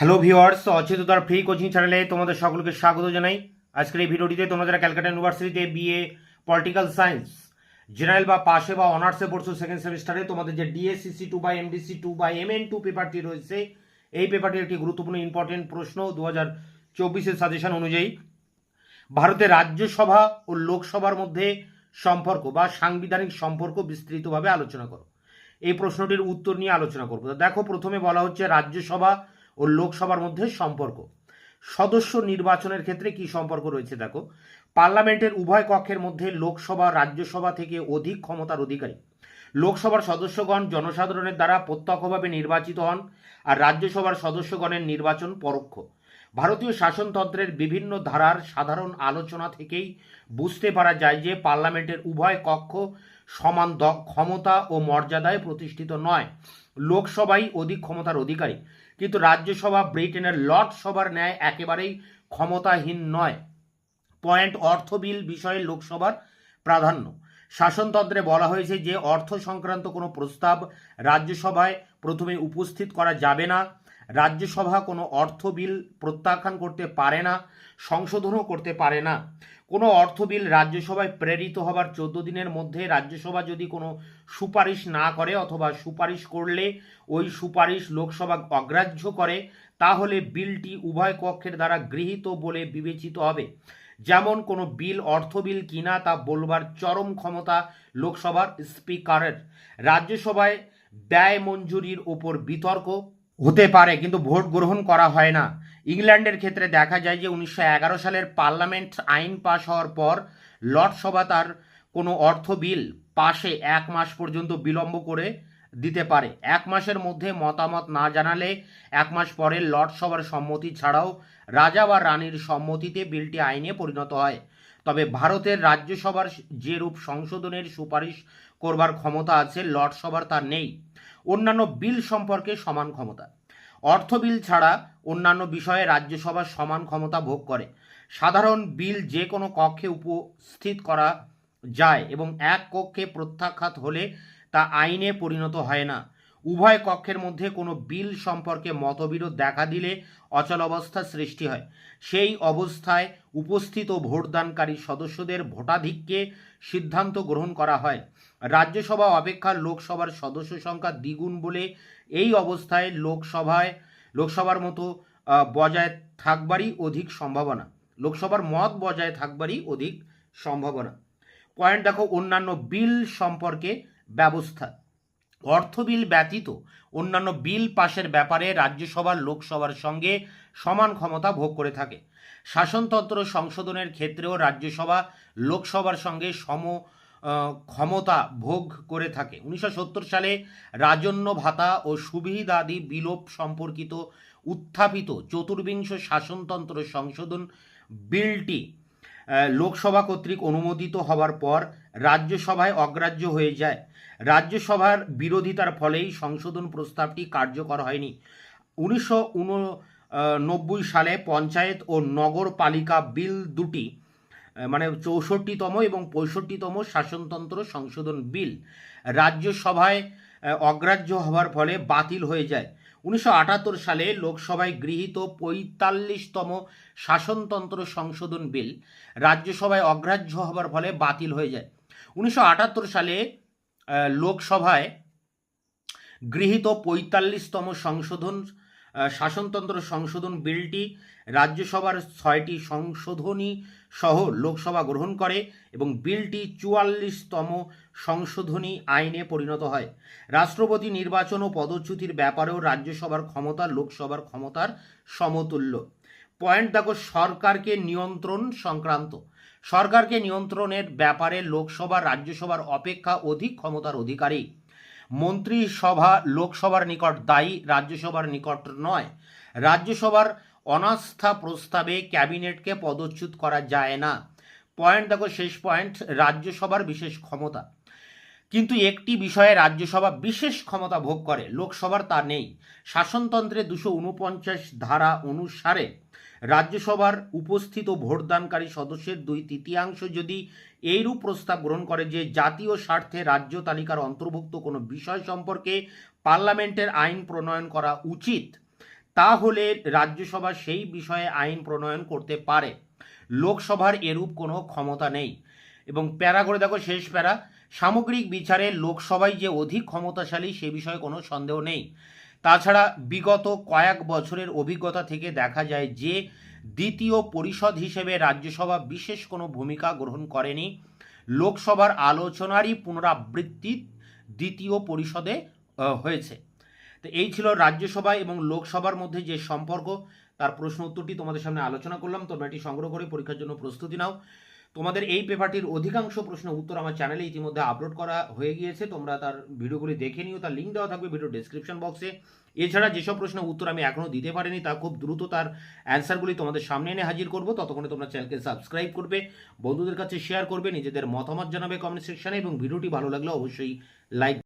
Hello viewers অচেততার free coaching চ্যানেলে তোমাদের সকলকে স্বাগত জানাই। আজকের এই ভিডিওটিতে তোমরা যারা ক্যালকাটা ইউনিভার্সিটিতে বিএ পলিটিক্যাল সায়েন্স জেনারেল বা পাশে বা অনার্সে পড়ছো সেকেন্ড সেমিস্টারে তোমাদের যে ডিএসসিসি টু বা এমডিসি টু বা এমএন টু পেপারটি রয়েছে, এই পেপারটির একটি গুরুত্বপূর্ণ ইম্পর্টেন্ট প্রশ্ন দু হাজার চব্বিশের সাজেশন অনুযায়ী, ভারতের রাজ্যসভা ও লোকসভার মধ্যে সম্পর্ক বা সাংবিধানিক সম্পর্ক বিস্তৃতভাবে আলোচনা করো। এই প্রশ্নটির উত্তর নিয়ে আলোচনা করব। দেখো, প্রথমে বলা হচ্ছে রাজ্যসভা ও লোকসভার মধ্যে সম্পর্ক। সদস্য নির্বাচনের ক্ষেত্রে কি সম্পর্ক রয়েছে দেখো। পার্লামেন্টের উভয় কক্ষের মধ্যে লোকসভা, রাজ্যসভা থেকে অধিক ক্ষমতার অধিকারী। লোকসভার সদস্যগণ জনসাধারণের দ্বারা প্রত্যক্ষভাবে নির্বাচিত হন আর রাজ্যসভার সদস্যগণের নির্বাচন পরোক্ষ। ভারতীয় শাসনতন্ত্রের বিভিন্ন ধারার সাধারণ আলোচনা থেকেই বুঝতে পারা যায় যে পার্লামেন্টের উভয় কক্ষ সমান ক্ষমতা ও মর্যাদায় প্রতিষ্ঠিত নয়। লোকসভাই অধিক ক্ষমতার অধিকারী। কিন্তু রাজ্যসভা ব্রিটেনের লর্ড সভার ন্যায় একেবারেই ক্ষমতাহীন নয়। পয়েন্ট অর্থ বিল বিষয়ে লোকসভার প্রাধান্য। শাসনতন্ত্রে বলা হয়েছে যে অর্থ সংক্রান্ত কোনো প্রস্তাব রাজ্যসভায় প্রথমে উপস্থিত করা যাবে না। রাজ্যসভা কোনো অর্থ বিল প্রত্যাখ্যান করতে পারে না, সংশোধনও করতে পারে না। কোনো অর্থ বিল রাজ্যসভায় প্রেরিত হবার চোদ্দ দিনের মধ্যে রাজ্যসভা যদি কোনো সুপারিশ না করে অথবা সুপারিশ করলে ওই সুপারিশ লোকসভা অগ্রাহ্য করে, তাহলে বিলটি উভয় কক্ষের দ্বারা গৃহীত বলে বিবেচিত হবে। যেমন কোনো বিল, অর্থ বিল কিনা তা বলবার চরম ক্ষমতা লোকসভার স্পিকারের। রাজ্যসভায় ব্যয় মঞ্জুরির ওপর বিতর্ক হতে পারে, কিন্তু ভোট গ্রহণ করা হয় না। ইংল্যান্ডের ক্ষেত্রে দেখা যায় যে উনিশশো এগারো সালের পার্লামেন্ট আইন পাশ হওয়ার পর লর্ডসভা তার কোনো অর্থ বিল পাশে এক মাস পর্যন্ত বিলম্ব করে দিতে পারে। এক মাসের মধ্যে মতামত না জানালে এক মাস পরে লর্ডসভার সম্মতি ছাড়াও রাজা বা রানীর সম্মতিতে বিলটি আইনে পরিণত হয়। তবে ভারতের রাজ্যসভার যে রূপ সংশোধনের সুপারিশ করবার ক্ষমতা আছে লর্ডসভার তা নেই। অন্যান্য বিল সম্পর্কে সমান ক্ষমতা। অর্থ বিল ছাড়া অন্যান্য বিষয়ে রাজ্যসভার সমান ক্ষমতা ভোগ করে। সাধারণ বিল যে কোনো কক্ষে উপস্থিত করা যায় এবং এক কক্ষে প্রত্যাখ্যাত হলে তা আইনে পরিণত হয় না। উভয় কক্ষের মধ্যে কোনো বিল সম্পর্কে মতবিরোধ দেখা দিলে অচল অচলাবস্থা সৃষ্টি হয়। সেই অবস্থায় উপস্থিত ও ভোটদানকারী সদস্যদের ভোটাধিক্যে সিদ্ধান্ত গ্রহণ করা হয়। রাজ্যসভা অপেক্ষা লোকসভার সদস্য সংখ্যা দ্বিগুণ বলে এই অবস্থায় লোকসভায়, লোকসভার মতো বজায় থাকবারই অধিক সম্ভাবনা। লোকসভার মত বজায় থাকবারই অধিক সম্ভাবনা। পয়েন্ট দেখো, অন্যান্য বিল সম্পর্কে ব্যবস্থা। অর্থ বিল ব্যতীত অন্যান্য বিল পাশের ব্যাপারে রাজ্যসভার, লোকসভার সঙ্গে সমান ক্ষমতা ভোগ করে থাকে। শাসনতন্ত্র সংশোধনের ক্ষেত্রেও রাজ্যসভা, লোকসভার সঙ্গে সম ক্ষমতা ভোগ করে থাকে। উনিশশো সত্তর সালে রাজন্য ভাতা ও সুবিধাদি বিলোপ সম্পর্কিত উত্থাপিত চতুর্বিংশ শাসনতন্ত্র সংশোধন বিলটি লোকসভা কর্তৃক অনুমোদিত হবার পর রাজ্যসভায় অগ্রাহ্য হয়ে যায়। রাজ্যসভার বিরোধিতার ফলেই সংশোধন প্রস্তাবটি কার্যকর হয়নি। উনিশশো নব্বই সালে পঞ্চায়েত ও নগরপালিকা বিল দুটি মানে চৌষট্টিতম এবং পঁয়ষট্টিতম শাসনতন্ত্র সংশোধন বিল রাজ্যসভায় অগ্রাহ্য হওয়ার ফলে বাতিল হয়ে যায়। উনিশশো আটাত্তর সালে লোকসভায় গৃহীত পঁয়তাল্লিশতম শাসনতন্ত্র সংশোধন বিল রাজ্যসভায় অগ্রাহ্য হবার ফলে বাতিল হয়ে যায়। উনিশশো আটাত্তর সালে লোকসভায় গৃহীত পঁয়তাল্লিশতম সংশোধন শাসনতন্ত্র সংশোধন বিলটি রাজ্যসভার ছয়টি সংশোধনী সহ লোকসভা গ্রহণ করে এবং বিলটি চুয়াল্লিশতম সংশোধনী আইনে পরিণত হয়। রাষ্ট্রপতি নির্বাচন ও পদচ্যুতির ব্যাপারেও রাজ্যসভার ক্ষমতা, লোকসভার ক্ষমতার সমতুল্য। পয়েন্ট দেখো, সরকারকে নিয়ন্ত্রণ সংক্রান্ত। সরকারকে নিয়ন্ত্রণের ব্যাপারে লোকসভা, রাজ্যসভার অপেক্ষা অধিক ক্ষমতার অধিকারী। মন্ত্রিসভা লোকসভার নিকট দায়ী, রাজ্যসভার নিকট নয়। রাজ্যসভার অনাস্থা প্রস্তাবে ক্যাবিনেটকে পদচ্যুত করা যায় না। পয়েন্ট, দেখো, শেষ পয়েন্ট, রাজ্যসভার বিশেষ ক্ষমতা। কিন্তু একটি বিষয়ে রাজ্যসভা বিশেষ ক্ষমতা ভোগ করে, লোকসভার তা নেই। শাসনতন্ত্রে দুশো ধারা অনুসারে রাজ্যসভার উপস্থিত ভোটদানকারী সদস্যের দুই তৃতীয়াংশ যদি এইরূপ প্রস্তাব গ্রহণ করে যে জাতীয় স্বার্থে রাজ্য তালিকার অন্তর্ভুক্ত কোনো বিষয় সম্পর্কে পার্লামেন্টের আইন প্রণয়ন করা উচিত, তাহলে রাজ্যসভা সেই বিষয়ে আইন প্রণয়ন করতে পারে। লোকসভার এরূপ কোনো ক্ষমতা নেই। এবং প্যারা করে দেখো শেষ প্যারা, সামগ্রিক বিচারে লোকসভায় যে অধিক ক্ষমতাশালী সে বিষয়ে কোনো সন্দেহ নেই। তাছাড়া বিগত কয়েক বছরের অভিজ্ঞতা থেকে দেখা যায় যে দ্বিতীয় পরিষদ হিসেবে রাজ্যসভা বিশেষ কোনো ভূমিকা গ্রহণ করেনি। লোকসভার আলোচনারই পুনরাবৃত্তি দ্বিতীয় পরিষদে হয়েছে। তো এই ছিল রাজ্যসভা এবং লোকসভার মধ্যে যে সম্পর্ক। তার প্রশ্ন উত্তরটি তোমাদের সামনে আলোচনা করলাম। তোমরা এটি সংগ্রহ করে পরীক্ষার জন্য প্রস্তুতি নাও। তোমাদের এই পেপারটির অধিকাংশ প্রশ্ন উত্তর আমার চ্যানেলে ইতিমধ্যে আপলোড করা হয়ে গিয়েছে। তোমরা তার ভিডিওগুলি দেখে নিও, তার লিঙ্ক দেওয়া থাকবে ভিডিও ডিসক্রিপশন বক্সে এছাড়া যেসব প্রশ্নের উত্তর আমি এখনও দিতে পারিনি, তা খুব দ্রুত তার অ্যান্সারগুলি তোমাদের সামনে এনে হাজির করব। ততক্ষণে তোমরা চ্যানেলকে সাবস্ক্রাইব করবে, বন্ধুদের কাছে শেয়ার করবে, নিজেদের মতামত জানাবে কমেন্ট সেকশনে এবং ভিডিওটি ভালো লাগলে অবশ্যই লাইক